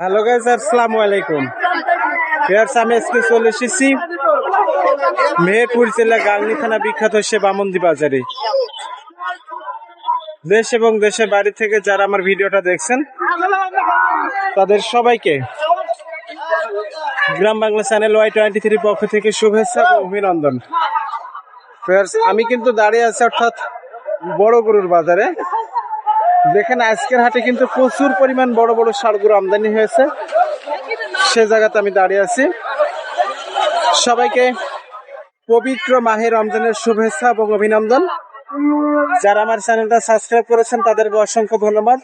Hello guys আসসালামু আলাইকুম। Fairs আমি আজকে চলে এসেছি মেহেরপুর জেলা গাংনি থানা বিখ্যাত সে বামন্দি বাজারে। দেশ এবং দেশের বাড়ি থেকে যারা আমার ভিডিওটা দেখছেন, তাদের সবাইকে Gram Bangla channel Y twenty three পক্ষ থেকে শুভেচ্ছা ও অভিনন্দন। ফেয়ার্স আমি কিন্তু দাঁড়িয়ে আছি অর্থাৎ বড় গরুর বাজারে। যেখানে আজকের হাটে কিন্তু প্রচুর পরিমাণ বড় বড় সারগুলো আমদানি হয়েছে। সে জায়গাতে আমি দাঁড়িয়ে আছি। সবাইকে পবিত্র মাহে রমজানের শুভেচ্ছা এবং অভিনন্দন। যারা আমার চ্যানেলটা সাবস্ক্রাইব করেছেন, তাদেরকে অসংখ্য ধন্যবাদ।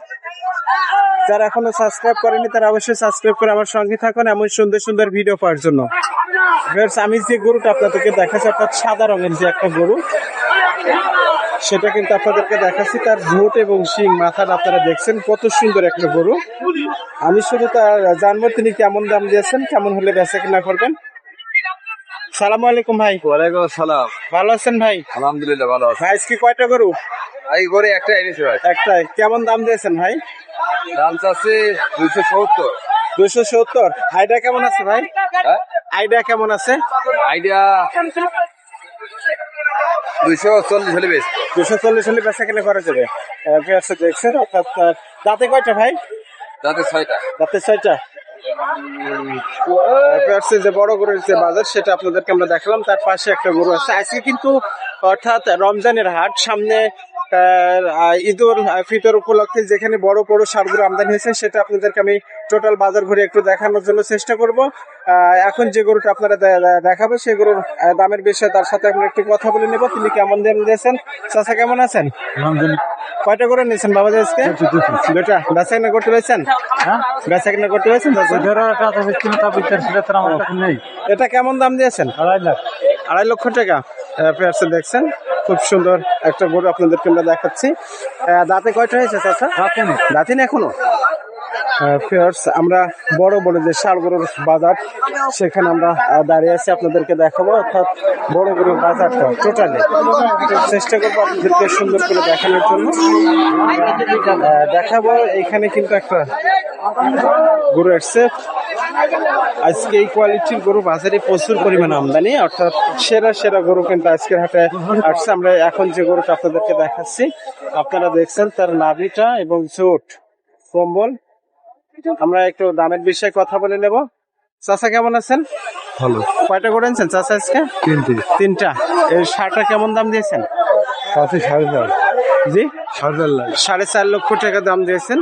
যারা এখনও সাবস্ক্রাইব করেনি তারা অবশ্যই সাবস্ক্রাইব করে আমার সঙ্গে থাকুন এমন সুন্দর সুন্দর ভিডিও পাওয়ার জন্য। আমি যে গরুটা আপনাদেরকে দেখাচ্ছি, অর্থাৎ সাদা রঙের যে একটা গরু সেটা কিন্তু আপনাদেরকে দেখাচ্ছি। তার ঝোট এবং শিং মাথাটা আপনারা দেখছেন কত সুন্দর একটা গরু। আমি শুধু তার জানব তিনি কেমন দাম দিয়েছেন কেমন হলে বেচা কিনা করবেন। সালাম আলাইকুম ভাই। ওয়ালাইকুম আসসালাম। ভালো আছেন ভাই? আলহামদুলিল্লাহ ভালো আছি। আজকে কয়টা গরু? এই গরু একটা এনেছি ভাই। একটাই। কেমন দাম দিয়েছেন ভাই? দাম চাচ্ছে দুইশো সত্তর। দুশো সত্তর। আইডিয়া কেমন আছে ভাই? আইডিয়া কেমন আছে? আইডিয়া দুইশো চল্লিশ হলে বেশ। দুশো চল্লিশ হলে বেচা কিনা করা যাবে পেঁয়াজটা দেখছেন দাঁতে কয়টা ভাই? তাতে ছয়টা। দাঁতে ছয়টা? পেঁয়াজের যে বড় গরুর যে বাজার সেটা আপনাদেরকে আমরা দেখালাম। তার পাশে একটা গরু আছে। আজকে কিন্তু অর্থাৎ রমজানের হাট সামনে আহ, ঈদ উল ফিতর উপলক্ষে যেখানে বড় বড় সারগুলো আমদানি হয়েছে সেটা আপনাদেরকে আমি টোটাল বাজার ঘুরে একটু দেখানোর জন্য চেষ্টা করব। এখন যে গরুটা আপনারা দেখাবো সেই গরুর দামের বিষয়ে তার সাথে আমরা একটু কথা বলে নেব। তিনি কেমন দাম দিয়েছেন? চাচা কেমন আছেন? কয়টা করে নিয়েছেন বাবা আজকে? দুটা বেচা কিনা করতে পেরেছেন বেচা কিনা করতে পেরেছেন চাচা? এটা কেমন দাম দিয়েছেন? আড়াই লাখ। আড়াই লক্ষ টাকা। পেয়ারসে দেখছেন? খুব সুন্দর একটা গরু আপনাদেরকে আমরা দেখাচ্ছি। দাঁতে কয়টা হয়েছে চাচা? দাঁতিন এখনও? ফেয়ার্স আমরা বড় বড় যে সার গরুর বাজার, সেখানে আমরা দাঁড়িয়ে আছি। আপনাদেরকে দেখাবো, অর্থাৎ বড় গরুর বাজারটা টোটালি চেষ্টা করব আপনাদেরকে সুন্দর করে দেখানোর জন্য। দেখাবো, এখানে কিন্তু একটা গরু আসছে। আজকে এই কোয়ালিটির গরু বাজারে প্রচুর পরিমাণ আমদানি, অর্থাৎ সেরা সেরা গরু কিন্তু আজকের হাটে আসছে। আমরা এখন যে গরুটা আপনাদেরকে দেখাচ্ছি, আপনারা দেখছেন তার নাভিটা এবং চোট, কম্বল। আমরা একটু দামের বিষয়ে কথা বলে নেব। চাচা কেমন আছেন? ভালো। কয়টা করে আনছেন চাচা আজকে? তিনটে। তিনটা। এই শার্টটা কেমন দাম দিয়েছেন? পাঁচে সাড়ে চার জি? সাড়ে চার লাখ। সাড়ে চার লক্ষ টাকা দাম দিয়েছেন।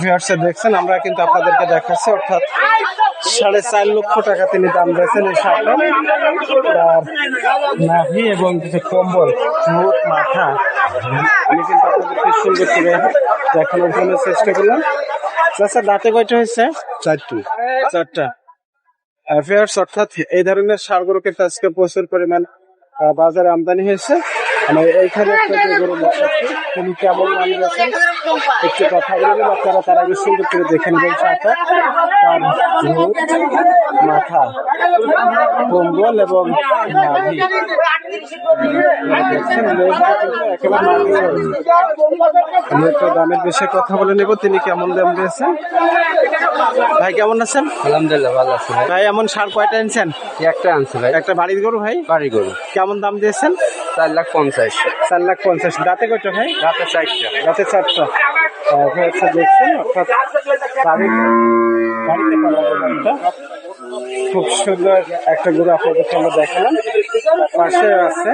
ভিউয়ার্সে দেখছেন আমরা কিন্তু আপনাদেরকে দেখাচ্ছি অর্থাৎ সাড়ে চার লক্ষ টাকা তিনি দাম দিয়েছেন এই শার্টটা তার নাভি এবং কিছু কম্বল মুখ মাথা আমি কিন্তু আপনাদেরকে সুন্দর করে দেখানোর জন্য চেষ্টা করলাম। চাচা দাঁতে কয়টা হয়েছে? চারটি। চারটা। অ্যাফেয়ার্স অর্থাৎ এই ধরনের সারগুলোকে আজকে প্রচুর পরিমাণ বাজারে আমদানি হয়েছে। আমি এইখানে একটা যে গরু দেখাচ্ছি, তিনি কেমন মান একটু কথা বলবেন আপনারা তার আগে সুন্দর করে দেখে নেবেন সাথে। তার মুখ, মাথা কম্বল এবং নাভি। আমি একটা দামের বিষয়ে কথা বলে নেব তিনি কেমন দাম দিয়েছেন? ভাই কেমন আছেন? আলহামদুলিল্লাহ ভালো আছে ভাই। ভাই এমন সার কয়টা আনছেন? একটা আনছে ভাই। একটা বাড়ির গরু ভাই? বাড়ির গরু। কেমন দাম দিয়েছেন? চার লাখ পঞ্চাশ। চার লাখ পঞ্চাশ। দাঁতে কয়টা ভাই? রাতে চারটা দাঁতে চারটা হচ্ছে দেখছেন অর্থাৎ বাড়িতে খুব সুন্দর একটা গরু আপনাদেরকে আমরা দেখালাম। পাশে আছে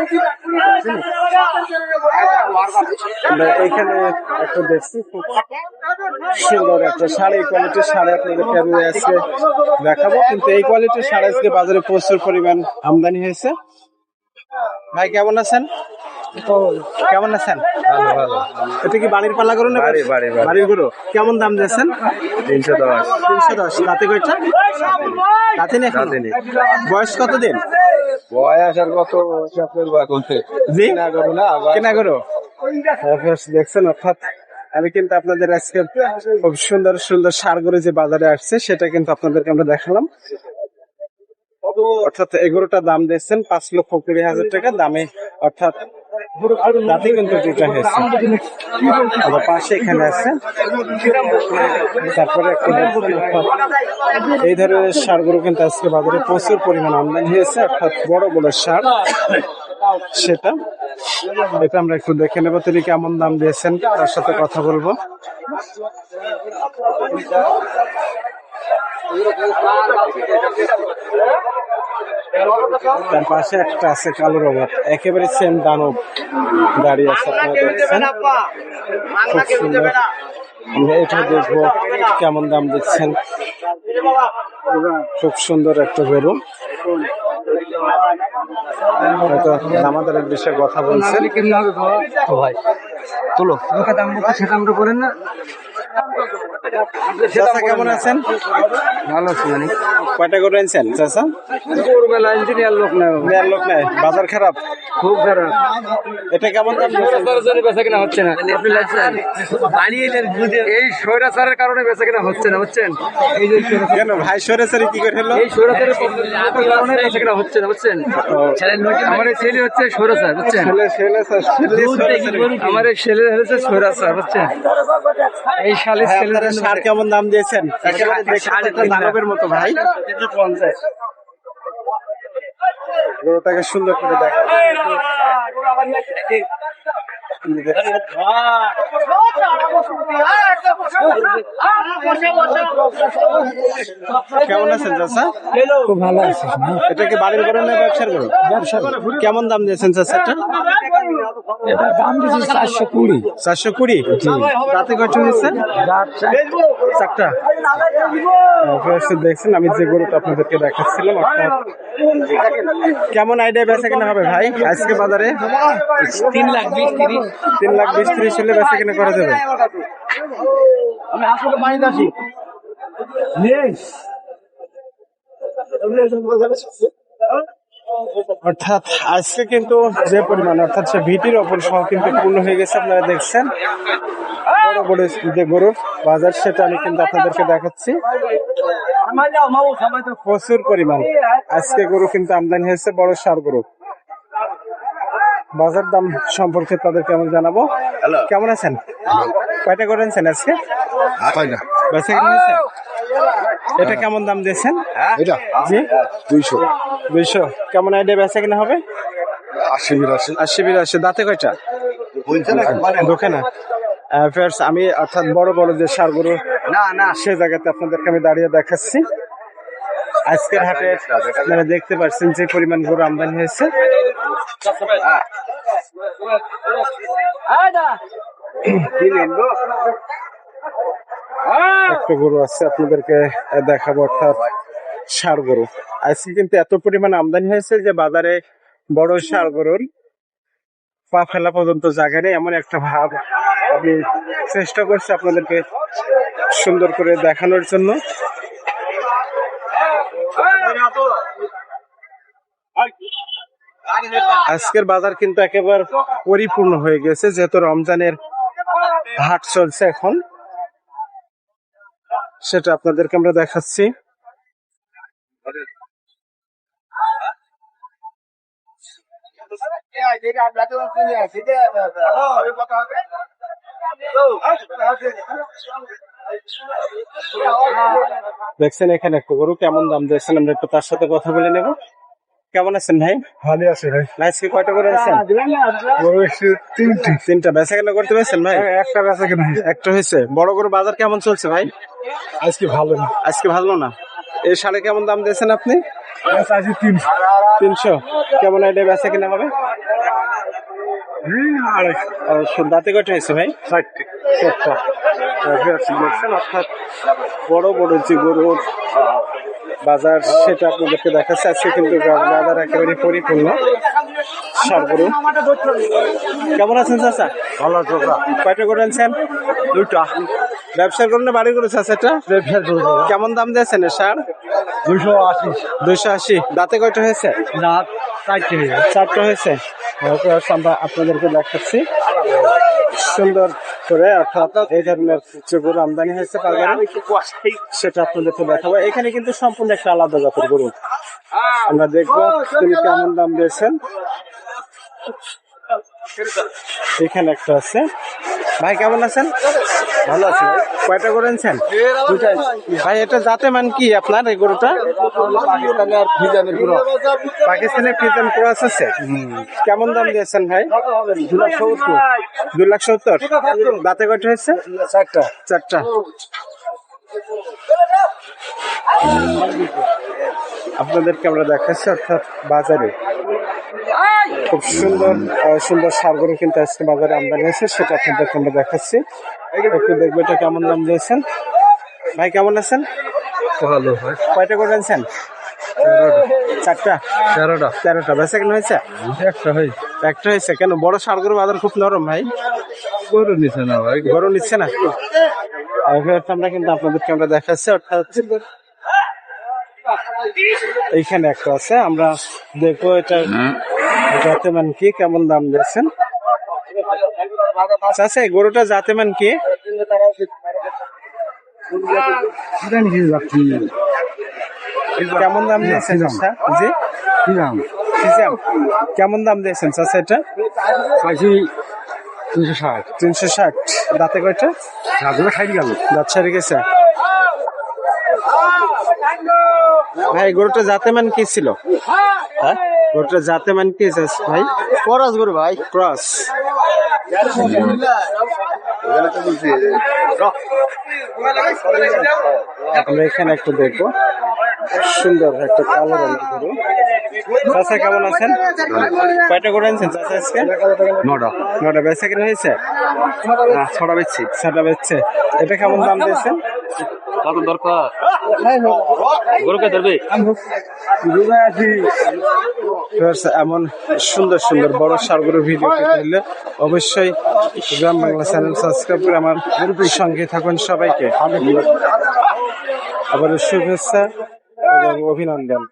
এইখানে একটা দেখছি খুব সুন্দর একটা শাড়ি কোয়ালিটির শাড়ি আপনাদেরকে আমি আজকে দেখাবো। কিন্তু এই কোয়ালিটির শাড়ি আজকে বাজারে প্রচুর পরিমাণ আমদানি হয়েছে। ভাই কেমন আছেন? কেমন আছেন? ভালো ভালো। এটা কি বাড়ির পাল্লা না বাড়ি, বাড়ি, বাড়ি। বাড়ির গরু? কেমন দাম দিয়েছেন? তিনশো দশ। তিনশো দশ। রাতে কয়টা? রাতে নেই এখনও? রাতে নেই। বয়স কত দিন বয়স আর কত জি? করো কেনা দেখছেন অর্থাৎ আমি কিন্তু আপনাদের আজকে খুব সুন্দর সুন্দর সার গরু যে বাজারে আসছে সেটা কিন্তু আপনাদেরকে আমরা দেখালাম। অর্থাৎ এগারোটা দাম দিয়েছেন পাঁচ লক্ষ কুড়ি হাজার টাকা। দামে অর্থাৎ তাতে কিন্তু দুটা হয়েছে। আবার পাশে এখানে আছে। তারপরে একটা এই ধরনের সারগুলো কিন্তু আজকে বাজারে প্রচুর পরিমাণ আমদানি হয়েছে, অর্থাৎ বড় বড় সার সেটা। এটা আমরা একটু দেখে নেব তিনি কেমন দাম দিয়েছেন, তার সাথে কথা বলব। তার পাশে একটা আছে কালো রঙের। একেবারে সেম দানব দাঁড়িয়ে আছে আপনারা দেখছেন। খুব সুন্দর। আমরা এটা দেখব কেমন দাম দিচ্ছেন। খুব সুন্দর একটা গরু। হয়তো আমাদের এক বিষয়ে কথা বলছেন। ভাই তোলো। দাম বলতে সেটা আমরা করেন না। চাচা কেমন আছেন? ভালো আছি মানে কয়টা গরু আনছেন চাচা? ইঞ্জিনিয়ার লোক না নেয়ার লোক নাই। বাজার খারাপ? খুব খারাপ। এটা কেমন দাম বেচা কিনা হচ্ছে না। আপনি লাগছেন এই স্বৈরাচারের কারণে বেচা কিনা হচ্ছে না বুঝছেন? এই যে কেন ভাই সরেসারি কি করে হলো? এই স্বৈরাচারের কারণে বেচা কিনা হচ্ছে না বুঝছেন? আমার ছেলে হচ্ছে স্বৈরাচার বুঝছেন। আমার ছেলে হচ্ছে স্বৈরাচার বুঝছেন? এই শালে ভাই, ছেলে সার কেমন দাম দিয়েছেন? একেবারে মতো ভাই। গরুটাকে সুন্দর করে দেখা কেমন আছেন চাচা? খুব ভালো আছে এটা কি বাড়ির গরু না ব্যবসার গরু ব্যবসার কেমন দাম দিয়েছেন চাচাটা এটা? দাম দিচ্ছে চারশো কুড়ি। চারশো কুড়ি? রাতে কয়টা হয়েছে? চারটা। দেখছেন আমি যে গরুটা আপনাদেরকে দেখাচ্ছিলাম কেমন আইডিয়া বেচা কেনা হবে ভাই আজকে বাজারে? তিন লাখ বিশ তিরিশ। তিন লাখ বিশ ত্রিশ হলে বেচা কেনা করা যাবে। আমি আসলে অর্থাৎ আজকে কিন্তু যে পরিমাণ অর্থাৎ সে ভিটির ওপর সহ কিন্তু পূর্ণ হয়ে গেছে আপনারা দেখছেন। বড় বড় যে গরুর বাজার সেটা আমি কিন্তু আপনাদেরকে দেখাচ্ছি। প্রচুর পরিমাণ। আজকে গরু কিন্তু আমদানি হয়েছে বড় সার গরু। বাজার দাম সম্পর্কে তাদের কেমন জানাব? কেমন আছেন? কয়টা করে আনছেন আজকে? বেচা এটা কেমন দাম দিয়েছেন? এটা? জি। দুইশো। দুইশো। কেমন আইডিয়া বেচা কিনা হবে? আশি বিরাশি। আশি বিরাশি। দাঁতে কয়টা? ঢোকে না। আহ, friends, আমি অর্থাৎ বড় বড় যে সারগুলো না না। সে জায়গাতে আপনাদেরকে আমি দাঁড়িয়ে দেখাচ্ছি। আজকের হাটে আপনারা দেখতে পাচ্ছেন যে পরিমাণ গরু আমদানি হয়েছে। একটা গরু আছে আপনাদেরকে দেখাবো অর্থাৎ সার গরু। আজকে কিন্তু এত পরিমাণ আমদানি হয়েছে যে বাজারে বড় সার গরুর পা ফেলা পর্যন্ত জায়গা নেই এমন একটা ভাব আমি চেষ্টা করছি আপনাদেরকে সুন্দর করে দেখানোর জন্য। আজকের বাজার কিন্তু একেবারে পরিপূর্ণ হয়ে গেছে, যেহেতু রমজানের হাট চলছে এখন। সেটা আপনাদেরকে আমরা দেখাচ্ছি। দেখছেন এখানে গরু, কেমন দাম দিয়েছেন? আমরা একটু তার সাথে কথা বলে নেব। কেমন আছেন ভাই? ভালো আছে ভাই। আজকে কয়টা করে আছেন? তিনটি। তিনটা। বেচা কেনা করতে পেরেছেন ভাই? একটা বেচা কেনা একটা হয়েছে। বড় গরু বাজার কেমন চলছে ভাই? আজকে ভালো না। আজকে ভালো না। এই সাড়ে কেমন দাম দিয়েছেন আপনি? আজকে তিনশো। তিনশো। কেমন আইডিয়া বেচা কিনা হবে? আড়াইশো। দাঁতে কয়টা হয়েছে ভাই? ষাটটি দেখছেন অর্থাৎ বড় বড় যে গরুর বাজার সেটা আপনাদেরকে দেখাচ্ছে। আজকে কিন্তু বাজার একেবারে পরিপূর্ণ। সরগরু কেমন আছেন চাচা? ভালো আছো কয়টা করে আনছেন? দুইটা। ব্যবসার কারণে বাড়ি করেছে সেটা ব্যবসা কেমন দাম দিয়েছেন সার? দুইশো আশি। দুইশো আশি। দাঁতে কয়টা হয়েছে? রাত চারটে চারটা হয়েছে। আমরা আপনাদেরকে দেখাচ্ছি। সুন্দর করে অর্থাৎ এই ধরনের গরু আমদানি হয়েছে সেটা আপনাদেরকে দেখাবো। এখানে কিন্তু সম্পূর্ণ একটা আলাদা জাতের গরু। আমরা দেখব তিনি কেমন দাম দিয়েছেন। এখানে একটা আছে ভাই কেমন আছেন? ভালো আছি কয়টা করে আনছেন ভাই এটা জাতে মান কি আপনার এই গরুটা? পাকিস্তানের ফ্রিজেন ক্রস আছে? কেমন দাম দিয়েছেন ভাই? দু লাখ সত্তর দু লাখ সত্তর। দাঁতে কয়টা হয়েছে? চারটা। চারটা। আপনাদেরকে আমরা দেখাচ্ছি অর্থাৎ বাজারে। খুব সুন্দর সুন্দর সারগরু কিন্তু আজকে বাজারে আমদানি হয়েছে সেটা আপনাদেরকে আমরা দেখাচ্ছি। একটু দেখব এটা কেমন দাম দিয়েছেন। ভাই কেমন আছেন? ভালো কয়টা করে আনছেন? চারটা? তেরোটা। তেরোটা। বেচা কেন হয়েছে? একটা একটা হয়েছে। কেন? বড় সারগরু বাজার খুব নরম ভাই। গরু নিছে না ভাই। গরু নিচ্ছে না? আমরা কিন্তু আপনাদেরকে আমরা দেখাচ্ছি অর্থাৎ এইখানে একটা আছে আমরা দেখব এটা জাতে মান কি কেমন দাম দিয়েছেন? আচ্ছা গরুটা জাতে মান কি? কেমন দাম দিয়েছেন চাচা? জি? কেমন দাম দিয়েছেন চাচা এটা? তিনশো ষাট। তিনশো ষাট। দাঁতে কয়টা? গেল। দাঁত ছেড়ে গেছে? ভাই গরুটা জাতে মান কি ছিল? হ্যাঁ? গরুটা জাতে মান কি আছে ভাই? খরচ গরু ভাই। ক্রস। আমরা এখানে একটু দেখব। সুন্দর একটা কালো রঙের গরু। চাষা কেমন আছেন? কয়টা করে আনছেন চাষা আজকে? নটা নটা বেচা কিনা হয়েছে? ছটা বেচছি। ছটা বেচছে। এটা কেমন দাম দিয়েছেন? কত দরকার। গরুকে ধরবে? এমন সুন্দর সুন্দর বড় সারগুলোর ভিডিও পেতে হলে অবশ্যই গ্রাম বাংলা চ্যানেল সাবস্ক্রাইব করে আমার সঙ্গে থাকুন সবাইকে। আবার শুভেচ্ছা এবং অভিনন্দন।